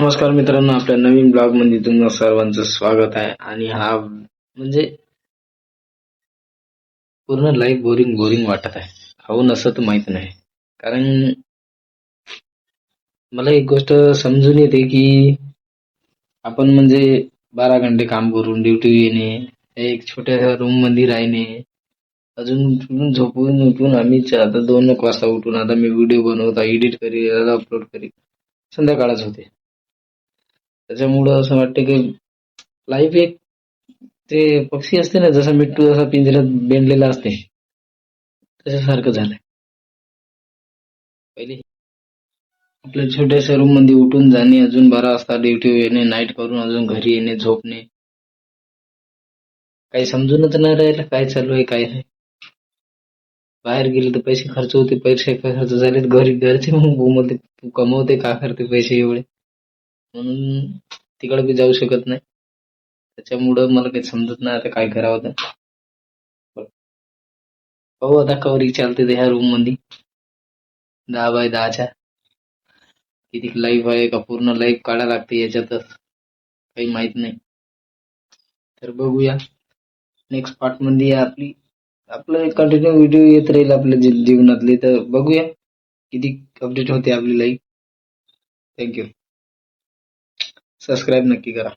नमस्कार मित्रांनो आपल्या नवीन ब्लॉगमध्ये तुम्हा सर्वांचं स्वागत आहे. आणि हा म्हणजे पूर्ण लाईफ बोरिंग बोरिंग वाटत आहे. हो असं तर माहीत नाही. कारण मला एक गोष्ट समजून येते की आपण म्हणजे बारा घंटे काम करून ड्युटी येणे एक छोट्याशा रूममध्ये राहणे अजून उठून झोपून उठून आम्ही आता दोन एक वाजता उठून आता मी व्हिडिओ बनवता एडिट करील अपलोड करीत संध्याकाळच होते. त्याच्यामुळं असं वाटतं की लाईफ एक ते पक्षी असते ना जसा मिट्टू जसा पिंजऱ्यात बेंडलेला असते तशासारखं झालंय. पहिले आपल्या छोट्याशा रूममध्ये उठून जाणे अजून बारा वाजता ड्युटी येणे नाईट करून अजून घरी येणे झोपणे. काही समजूनच नाही राहिलं काय चालू आहे काय नाही. बाहेर गेले तर पैसे खर्च होते पैसे खर्च झाले घरी घरचे मग बोलते तू कमवते का करते पैसे एवढे? म्हणून तिकडे बी जाऊ शकत नाही. त्याच्यामुळं मला काही समजत नाही आता काय करावं तर पाहू आता कवरी चालते ते ह्या रूममध्ये दहा बाय दहाच्या. किती लाईफ आहे का? पूर्ण लाईफ काढा लागते याच्यातच. काही माहीत नाही. तर बघूया. नेक्स्ट पार्टमध्ये आपली आपलं कंटिन्यू व्हिडिओ येत राहील आपल्या जीवनातले. तर बघूया. किती अपडेट होते आपली लाईफ थँक्यू सबस्क्राईब नक्की करा.